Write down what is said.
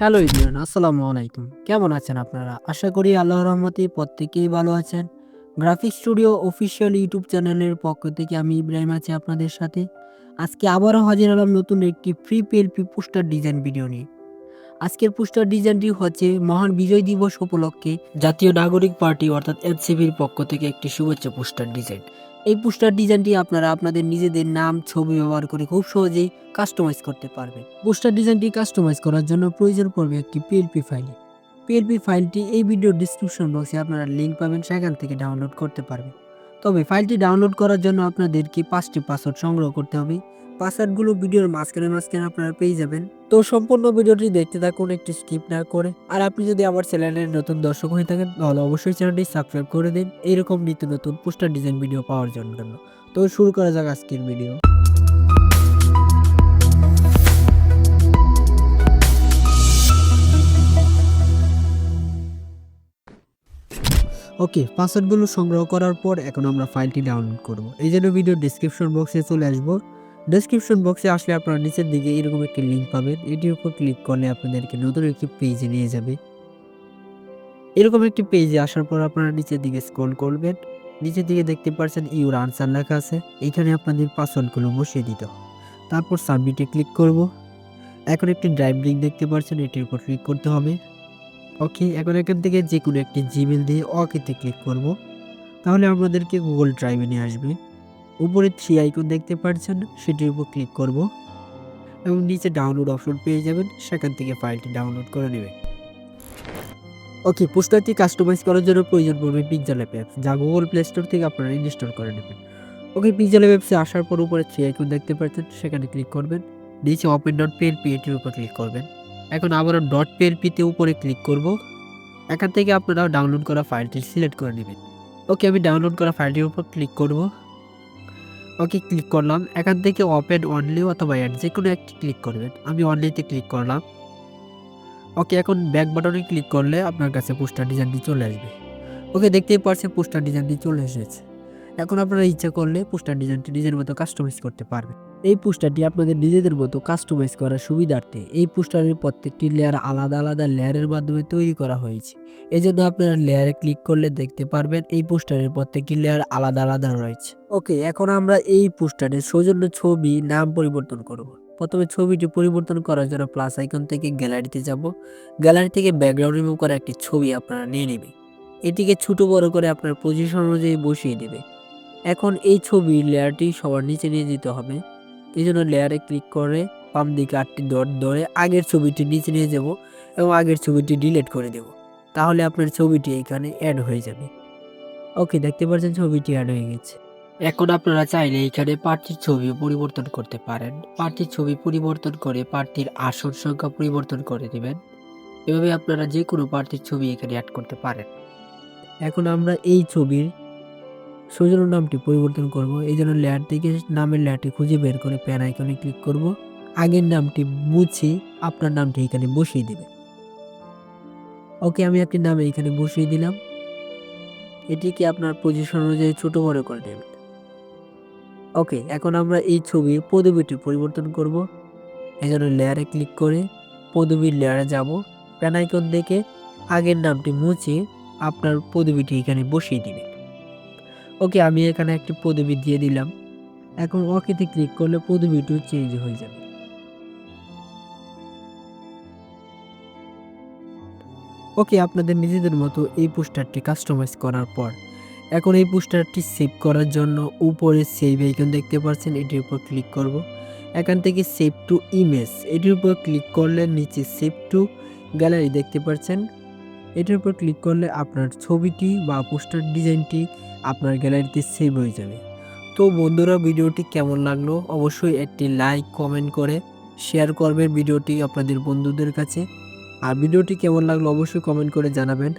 Hello ইদিয়ান আসসালামু আলাইকুম। কেমন আছেন আপনারা? আশা করি আল্লাহ রহমতে প্রত্যেকেই ভালো আছেন। গ্রাফিক স্টুডিও অফিসিয়াল ইউটিউব চ্যানেলের পক্ষ থেকে আমি ইব্রাহিম আছি আপনাদের সাথে। আজকে আবারও হাজির হলাম নতুন একটি free PLP poster design video নিয়ে। আজকের পোস্টার ডিজাইনটি হচ্ছে মহান বিজয় দিবস উপলক্ষে জাতীয় নাগরিক পার্টি অর্থাৎ এনসিপির পক্ষ থেকে একটি শুভেচ্ছা পোস্টার ডিজাইন এই পোস্টার ডিজাইনটি আপনারা আপনাদের নিজেদের নাম, ছবি ব্যবহার করে খুব সহজেই কাস্টমাইজ করতে পারবেন। পোস্টার ডিজাইনটি কাস্টমাইজ করার জন্য প্রয়োজন পড়বে একটি পিএলপি ফাইল পিএলপি ফাইলটি এই ভিডিও ডিসক্রিপশন বক্সে আপনারা লিঙ্ক পাবেন, সেখান থেকে ডাউনলোড করতে পারবেন। তবে ফাইলটি ডাউনলোড করার জন্য আপনাদেরকে পাঁচটি পাসওয়ার্ড সংগ্রহ করতে হবে। পাসওয়ার্ডগুলো ভিডিওর মাঝখানে মাঝখানে আপনারা পেয়ে যাবেন। তো সম্পূর্ণ ভিডিওটি দেখতে থাকুন, একটি স্কিপ না করে। আর আপনি যদি আমার চ্যানেলের নতুন দর্শক হয়ে থাকেন, তাহলে অবশ্যই চ্যানেলটি সাবস্ক্রাইব করে দিন এইরকম নিত্য নতুন পোস্টার ডিজাইন ভিডিও পাওয়ার জন্য। তো শুরু করা যাক আজকের ভিডিও ওকে পাসওয়ার্ডগুলো সংগ্রহ করার পর এখন আমরা ফাইলটি ডাউনলোড করব। এই জন্য ভিডিও ডিসক্রিপশন বক্সে চলে আসব। ডিসক্রিপশন বক্সে আসলে আপনারা নিচের দিকে এরকম একটি লিঙ্ক পাবেন। এটির উপর ক্লিক করলে আপনাদেরকে নতুন একটি পেজে নিয়ে যাবে। এরকম একটি পেজে আসার পর আপনারা নিচের দিকে স্ক্রল করবেন। নিচের দিকে দেখতে পাচ্ছেন ইউর আনসার লেখা আছে। এখানে আপনাদের পাসওয়ার্ডগুলো বসিয়ে দিতে হবে। তারপর সাবমিটে ক্লিক করব। এখন একটি ড্রাইভ লিঙ্ক দেখতে পাচ্ছেন এটির উপর ক্লিক করতে হবে। ওকে এখন এখান থেকে যে কোনো একটি জিমেল দিয়ে ওকেতে ক্লিক করব। তাহলে আমাদেরকে গুগল ড্রাইভে নিয়ে আসবে। উপরে থ্রি আইকন দেখতে পাচ্ছেন সেটির উপর ক্লিক করব। এবং নিচে ডাউনলোড অপশন পেয়ে যাবেন, সেখান থেকে ফাইলটি ডাউনলোড করে নেবেন ওকে পোস্টারটি কাস্টমাইজ করার জন্য প্রয়োজন পড়বে পিকজাল অ্যাপ অ্যাপস যা গুগল প্লে স্টোর থেকে আপনারা ইনস্টল করে নেবেন। ওকে পিকজাল অ্যাপ অ্যাপসে আসার পর উপরে থ্রি আইকন দেখতে পাচ্ছেন, সেখানে ক্লিক করবেন। নিচে ওপেন ডট পিএলপি এটির উপর ক্লিক করবেন। এখন আবারও ডট পিএলপিতে উপরে ক্লিক করব। এখান থেকে আপনারা ডাউনলোড করা ফাইলটি সিলেক্ট করে নেবেন। ওকে আমি ডাউনলোড করা ফাইলটির উপর ক্লিক করব। ওকে ক্লিক করলাম। এখান থেকে ওপেন অনলি অথবা অ্যাড যে কোনো একটি ক্লিক করবেন। আমি অনলিতে ক্লিক করলাম। ওকে এখন ব্যাক বাটনে ক্লিক করলে আপনার কাছে পোস্টার ডিজাইনটি চলে আসবে। ওকে দেখতেই পারছেন পোস্টার ডিজাইনটি চলে এসেছে। এখন আপনারা ইচ্ছা করলে পোস্টার ডিজাইনটি নিজের মতো কাস্টমাইজ করতে পারবেন। এই পোস্টারটি আপনাদের নিজেদের মতো কাস্টমাইজ করার সুবিধার্থে। এই পোস্টারের প্রত্যেকটি লেয়ার আলাদা আলাদা লেয়ারের মাধ্যমে তৈরি করা হয়েছে। এই জন্য আপনারা লেয়ারে ক্লিক করলে দেখতে পারবেন এই পোস্টারের প্রত্যেকটি লেয়ার আলাদা আলাদা রয়েছে। ওকে, এখন আমরা এই পোস্টারের সৌজন্য ছবি নাম পরিবর্তন করব। প্রথমে ছবিটি পরিবর্তন করার জন্য প্লাস আইকন থেকে গ্যালারিতে যাব। গ্যালারি থেকে ব্যাকগ্রাউন্ড রিমুভ করা একটি ছবি আপনারা নিয়ে নেবে এটিকে ছোট বড় করে আপনার পজিশন অনুযায়ী বসিয়ে দেবে। এখন এই ছবির লেয়ারটি সবার নিচে নিয়ে যেতে হবে। এই জন্য লেয়ারে ক্লিক করে বাম দিকে আটটি ডট ধরে আগের ছবিটি নিচে নিয়ে যাব এবং আগের ছবিটি ডিলিট করে দেব। তাহলে আপনার ছবিটি এখানে অ্যাড হয়ে যাবে। ওকে দেখতে পাচ্ছেন ছবিটি অ্যাড হয়ে গেছে। এখন আপনারা চাইলে এখানে প্রার্থীর ছবিও পরিবর্তন করতে পারেন। প্রার্থীর ছবি পরিবর্তন করে প্রার্থীর আসন সংখ্যা পরিবর্তন করে দেবেন। এভাবে আপনারা যে কোনো প্রার্থীর ছবি এখানে অ্যাড করতে পারেন। এখন আমরা এই ছবির সৌজন্য নামটি পরিবর্তন করব। এই জন্য লেয়ার থেকে নামের লেয়ারটি খুঁজে বের করে প্যান আইকনে ক্লিক করব। আগের নামটি মুছে আপনার নামটি এখানে বসিয়ে দেবেন ওকে আমি একটি নাম এখানে বসিয়ে দিলাম। এটিকে আপনার পজিশন অনুযায়ী ছোট বড় করে নেবেন। ওকে এখন আমরা এই ছবির পদবীটি পরিবর্তন করব। এই জন্য লেয়ারে ক্লিক করে পদবীর লেয়ারে যাব। প্যান আইকন দেখে আগের নামটি মুছে আপনার পদবীটি এখানে বসিয়ে দিবেন ওকে আমি এখানে একটি পদবি দিয়ে দিলাম। এখন ওকেতে ক্লিক করলে পদবিটিও চেঞ্জ হয়ে যাবে। ওকে, আপনাদের নিজেদের মতো এই পোস্টারটি কাস্টমাইজ করার পর, এখন এই পোস্টারটি সেভ করার জন্য উপরে সেভ আইকন দেখতে পাচ্ছেন, এটির উপর ক্লিক করব। এখান থেকে সেভ টু ইমেজ এটির উপর ক্লিক করলে নিচে সেভ টু গ্যালারি দেখতে পাচ্ছেন। এটির উপর ক্লিক করলে আপনার ছবিটি বা পোস্টার ডিজাইনটি আপনার গ্যালারিতে সেভ হয়ে যাবে। তো বন্ধুরা, ভিডিওটি কেমন লাগল? অবশ্যই একটি লাইক কমেন্ট করে শেয়ার করবেন ভিডিওটি আপনাদের বন্ধুদের কাছে। আর ভিডিওটি কেমন লাগল? অবশ্যই কমেন্ট করে জানাবেন।